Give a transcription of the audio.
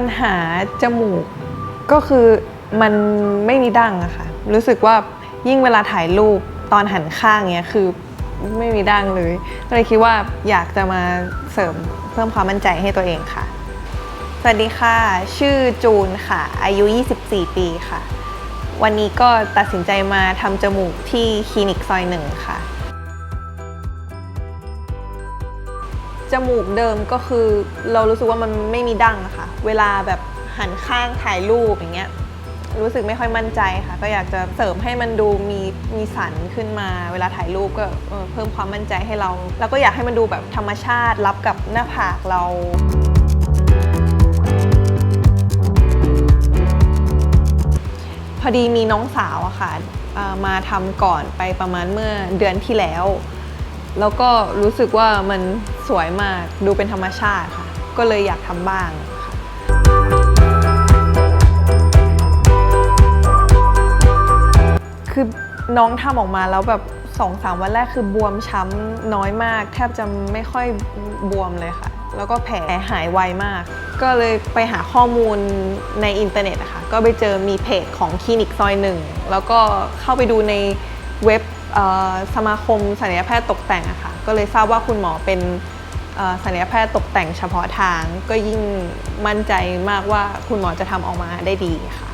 ปัญหาจมูกก็คือมันไม่มีดั้งอะค่ะ รู้สึกว่ายิ่งเวลาถ่ายรูปตอนหันข้างเนี้ยคือไม่มีดั้งเลย ก็เลยคิดว่าอยากจะมาเสริมเพิ่มความมั่นใจให้ตัวเองค่ะ สวัสดีค่ะ ชื่อจูนค่ะ อายุ 24 ปีค่ะ วันนี้ก็ตัดสินใจมาทำจมูกที่คลินิกซอยหนึ่งค่ะ จมูกเดิมก็คือเรารู้สึกว่ามันไม่มีดั้งอะค่ะ เวลาแบบหันข้างถ่ายรูปอย่างเงี้ยรู้สึกไม่ค่อยมั่นใจค่ะ ก็อยากจะเสริมให้มันดูมีมีสันขึ้นมา เวลาถ่ายรูปก็เพิ่มความมั่นใจให้เรา แล้วก็อยากให้มันดูแบบธรรมชาติรับกับหน้าผากเราพอดีมีน้องสาวอะค่ะมาทำก่อนไปประมาณเมื่อเดือนที่แล้ว แล้วก็รู้สึกว่ามัน สวยมากดูเป็นธรรมชาติค่ะ ก็เลยอยากทำบ้างค่ะคือน้องทำออกมาแล้วแบบสองสามวันแรกคือบวมช้ำน้อยมาก แทบจะไม่ค่อยบวมเลยค่ะ แล้วก็แผลหายไวมาก ก็เลยไปหาข้อมูลในอินเทอร์เน็ตอะคะก็ไปเจอมีเพจของคลินิกซอยหนึ่งแล้วก็เข้าไปดูในเว็บสมาคมศัลยแพทย์ตกแต่งอะค่ะก็เลยทราบว่าคุณหมอเป็น ศัลยแพทย์ตกแต่งเฉพาะทางก็ยิ่งมั่นใจมากว่าคุณหมอจะทำออกมาได้ดีค่ะ